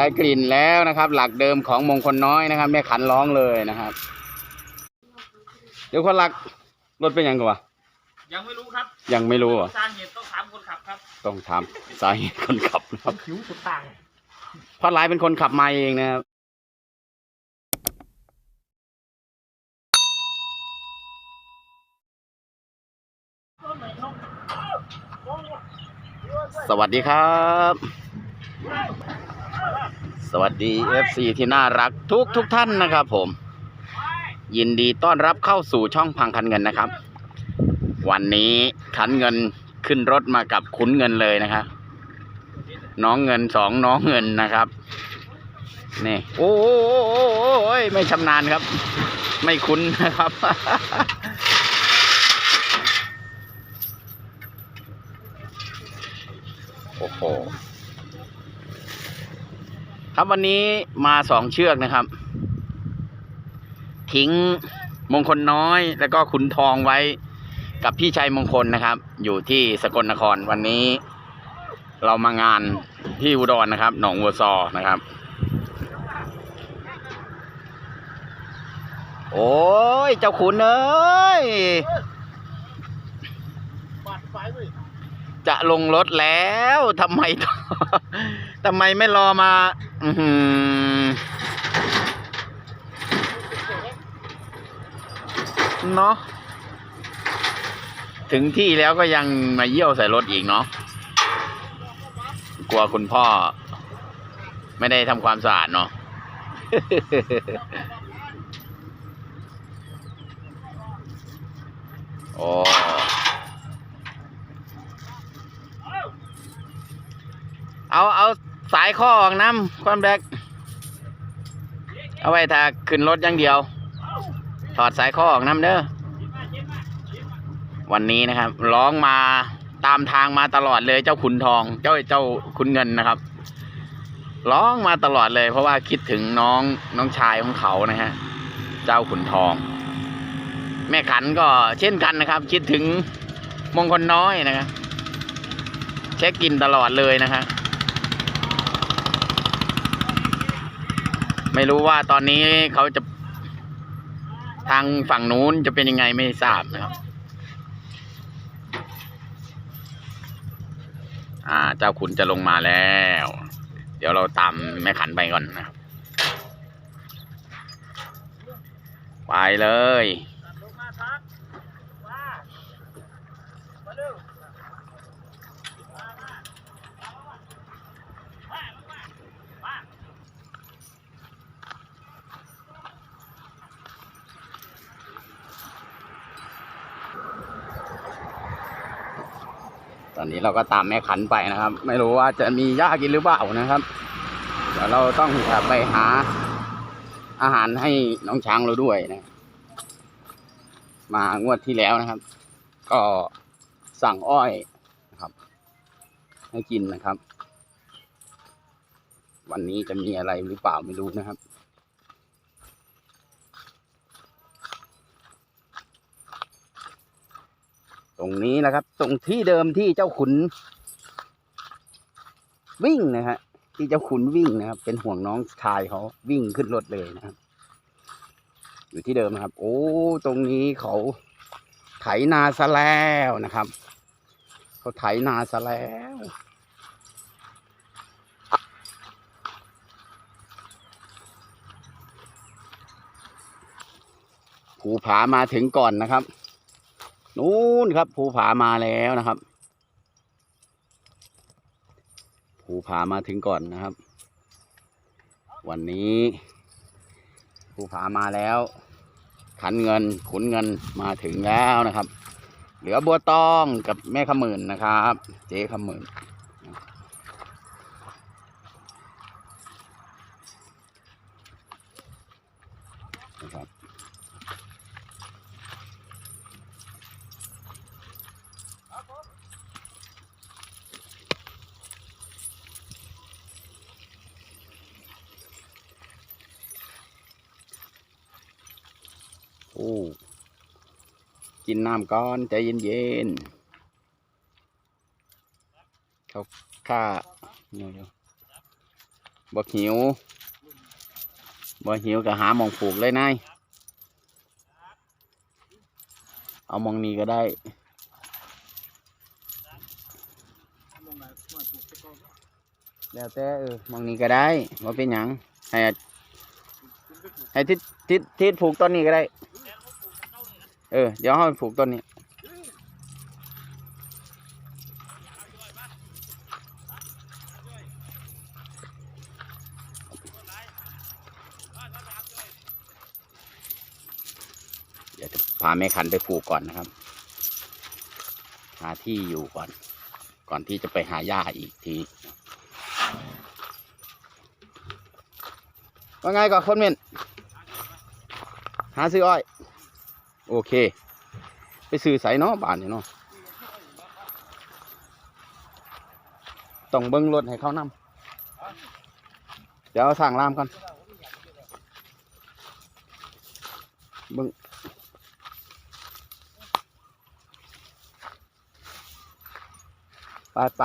ได้กลิ่นแล้วนะครับ หลักเดิมของมงคลน้อยนะครับแม่ขันร้องเลยนะครับ เดี๋ยวคนหลักรถเป็นยังไงวะยังไม่รู้ครับ ยังไม่รู้เหรอะสาเหตุต้องถามคนขับครับ ต้องถามสาเหตุคนขับนะครับผิวสุดต่างเพราะหลายเป็นคนขับมาเองนะครับสวัสดีครับ สวัสดี FC ที่น่ารักทุกทุกท่านนะครับผม ยินดีต้อนรับเข้าสู่ช่องพังคันเงินนะครับ วันนี้ขันเงินขึ้นรถมากับขุนเงินเลยนะครับ น้องเงินสองน้องเงินนะครับ นี่ โอ้โหโอ้โหโอ้โหไม่ชำนาญครับ ไม่คุ้นนะครับ โอ้โห ครับวันนี้มาสองเชือกนะครับ ทิ้งมงคลน้อย แล้วก็ขุนทองไว้กับพี่ชัยมงคลนะครับ อยู่ที่สกลนครวันนี้ เรามางานที่อุดรนะครับ หนองวัวซอนะครับ โอ้ย เจ้าขุนเอ้ยจะลงรถแล้วทำไมทำไมไม่รอมา อือหือเนาะถึงที่แล้วก็ยังมาเยี่ยวใส่รถอีกเนาะกลัวคุณพ่อ ไม่ได้ทำความสะอาดเนาะโอ้เอา เอา สายข้อออกน้ำความแบกเอาไว้ถ้าขึ้นรถอย่างเดียว ถอดสายข้อออกน้ำเด้อวันนี้นะครับร้องมาตามทางมาตลอดเลยเจ้าขุนทอง เจ้าเจ้าขุนเงินนะครับ ร้องมาตลอดเลย เพราะว่าคิดถึงน้องน้องชายของเขานะฮะเจ้าขุนทอง แม่ขันก็เช่นกันนะครับ คิดถึงมงคลน้อยนะครับเช็คกินตลอดเลยนะครับ ไม่รู้ว่าตอนนี้เขาจะทางฝั่งนู้นจะเป็นยังไงไม่ทราบนะครับ อ่า เจ้าคุณจะลงมาแล้ว เดี๋ยวเราตามแม่ขันไปก่อนนะครับ ไปเลย ลงมาครับมามาเร็ว ต อนนี้เราก็ตามแม่ขันไปนะครับ ไม่รู้ว่าจะมีหญ้ากินหรือเปล่านะครับเดี๋ยวเราต้องไปหาอาหารให้น้องช้างเราด้วยนะ มางวดที่แล้วนะครับ ก็สั่งอ้อยนะครับ ให้กินนะครับ วันนี้จะมีอะไรหรือเปล่าไม่รู้นะครับ ตรงนี้นะครับ ตรงที่เดิมที่เจ้าขุน วิ่งนะฮะที่เจ้าขุนวิ่งนะครับ เป็นห่วงน้องชายเขาวิ่งขึ้นรถเลยนะครับ อยู่ที่เดิมนะครับ โอ้ตรงนี้เขาไถนาซะแล้วนะครับ เขาไถนาซะแล้วภูผามาถึงก่อนนะครับ นู้นครับ ภูผามาแล้วนะครับ ภูผามาถึงก่อนนะครับ วันนี้ ภูผามาแล้ว ขันเงินขุนเงินมาถึงแล้วนะครับ เหลือบัวตองกับแม่ขมื่นนะครับ เจ๊ขมื่น อ้กินน้ำก่อนใจเย็นๆเขาค่าเดี๋ยวบ่หิวบ่หิวก็หามองปลูกเลยนายเอามองนี้ก็ได้แล้วแต่เออมองนี้ก็ได้บ่เป็นหยังให้ให้ทิศทิศทิศผูกต้นนี้ก็ได้ เออ เดี๋ยวเราผูกต้นนี้เดี๋ยวพาแม่ขันไปผูกก่อนนะครับ หาที่อยู่ก่อน ก่อนที่จะไปหาหญ้าอีกทีว่าไงก่อนคนเมนหาซื้ออ้อย โอเค ไปซื้อใส่เนาะบานนี่เนาะต้องเบิ้งรถให้เขานำเดี๋ยวสั่งรามก่อนเบิ้งไปไป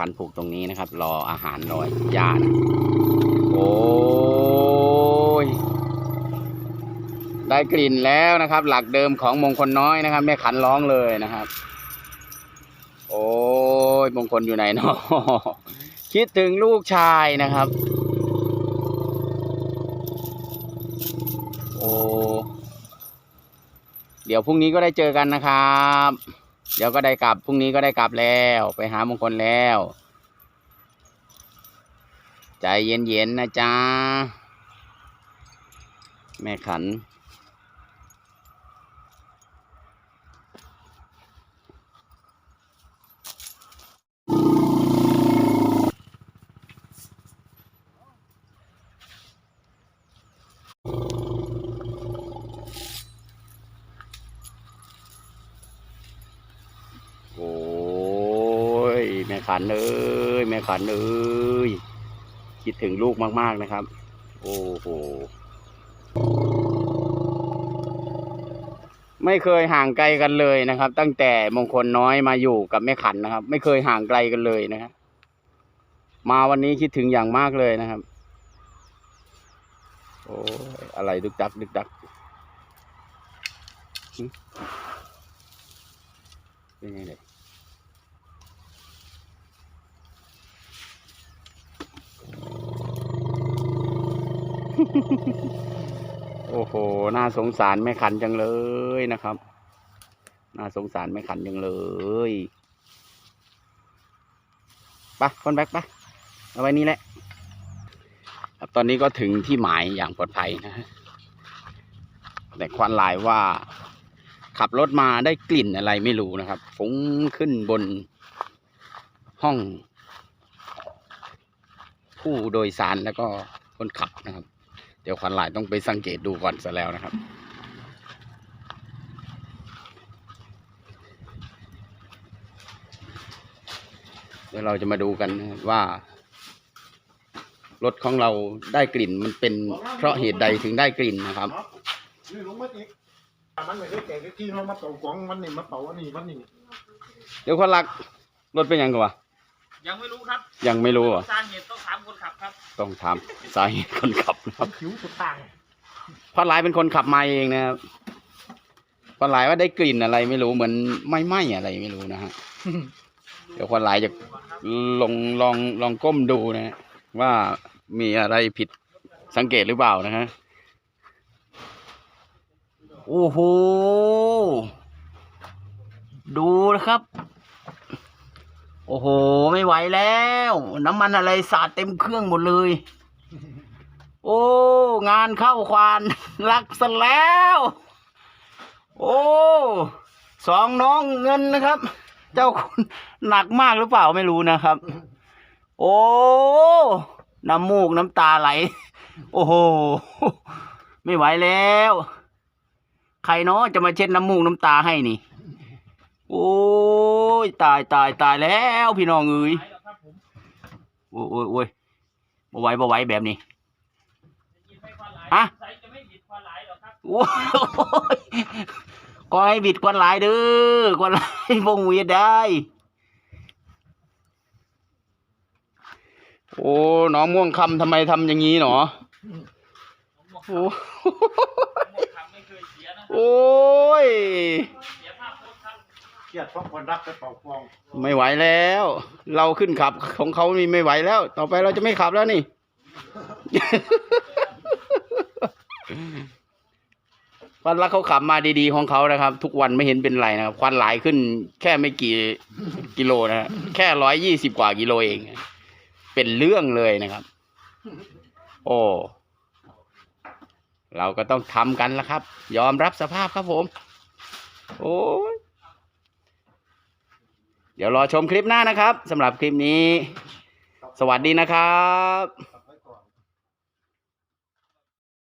เดี๋ยวให้แม่ขันผูกตรงนี้นะครับ รออาหารรอยยานะโอ้ยได้กลิ่นแล้วนะครับ หลักเดิมของมงคลน้อยนะครับแม่ขันร้องเลยนะครับ โอ้ยมงคลอยู่ไหนเนาะคิดถึงลูกชายนะครับ โอ้เดี๋ยวพรุ่งนี้ก็ได้เจอกันนะครับ เดี๋ยวก็ได้กลับพรุ่งนี้ก็ได้กลับแล้ว ไปหามงคลแล้ว ใจเย็นๆนะจ๊ะแม่ขัน โอ้ย แม่ ขันเอ้ยแม่ขันเอ้ยคิดถึงลูกมาก ๆนะครับ โอ้โหไม่เคยห่างไกลกันเลยนะครับ ตั้งแต่มงคลน้อยมาอยู่กับแม่ขันนะครับ ไม่เคยห่างไกลกันเลยนะครับมาวันนี้คิดถึงอย่างมากเลยนะครับ โอ้อะไรดึกดักดึกดักเป็นไงเลย โอ้โห น่าสงสารแม่ขันจังเลยนะครับ น่าสงสารแม่ขันจังเลยไปคนแบกไปเอาไว้นี่แหละครับตอนนี้ก็ถึงที่หมายอย่างปลอดภัยนะฮะแต่ควันลายว่า ขับรถมาได้กลิ่นอะไรไม่รู้นะครับฟุ้งขึ้นบนห้องผู้โดยสารแล้วก็คนขับนะครับ ดี๋ยวควันหลายต้องไปสังเกตดูก่อนซะแล้วนะครับ เดี๋ยวเราจะมาดูกันนะครับว่ารถของเราได้กลิ่นมันเป็นเพราะเหตุใดถึงได้กลิ่นนะครับนี่ลงมาอีกมันไม่ได้แก่ที่เขามาเป่ากองมันนี่มาเป่าอันนี้มันนี่เดี๋ยวควันหลักรถเป็นยังไงวะยังไม่รู้ครับ ยังไม่รู้เหรอะสาเหตุต้องถาม คนขับครับต้องถามสาเหตุคนขับนะครับผิวสุดต่างควันหลายเป็นคนขับมาเองนะครับควันหลายว่าได้กลิ่นอะไรไม่รู้เหมือนไม่ไหม้อะไรไม่รู้นะฮะเดี๋ยวควันหลายจะลองลองลองก้มดูนะฮะว่ามีอะไรผิดสังเกตหรือเปล่านะฮะโอ้โห ดูนะครับ โอ้โห ไม่ไหวแล้ว น้ำมันอะไรสาดเต็มเครื่องหมดเลย โอ้ งานเข้าควานรักซะแล้ว โอ้สองน้องเงินนะครับ เจ้าคุณหนักมากหรือเปล่าไม่รู้นะครับ โอ้น้ำมูกน้ำตาไหล โอ้โห ไม่ไหวแล้ว ใครเนาะจะมาเช็ดน้ำมูกน้ำตาให้นี่ โอ้ยตายตายตายแล้วพี่น้องเอ้ยโอ้ยโอ้ยโอ้ยบ่ไหวบ่ไหวแบบนี้ฮะวันหลายเหรอโอ้ยก็ให้บิดกวนหลายเด้อกวนหลายบงเวียได้ โอ้น้องม่วงคำทำไมทำอย่างนี้หนอโอ้โอ้ย เครียดเพราะคนรักไปเป่าฟองไม่ไหวแล้ว เราขึ้นขับของเขานี่ไม่ไหวแล้ว ต่อไปเราจะไม่ขับแล้วนี่ ควันละเขาขับมาดีๆของเขานะครับ ทุกวันไม่เห็นเป็นไรนะครับควันหลายขึ้นแค่ไม่กี่กิโลนะฮะแค่ร้อยยี่สิบกว่ากิโลเอง เป็นเรื่องเลยนะครับ โอ้เราก็ต้องทำกันแล้วครับ ยอมรับสภาพครับผม โอ้ย เดี๋ยวรอชมคลิปหน้านะครับสำหรับคลิปนี้ สวัสดีนะครับ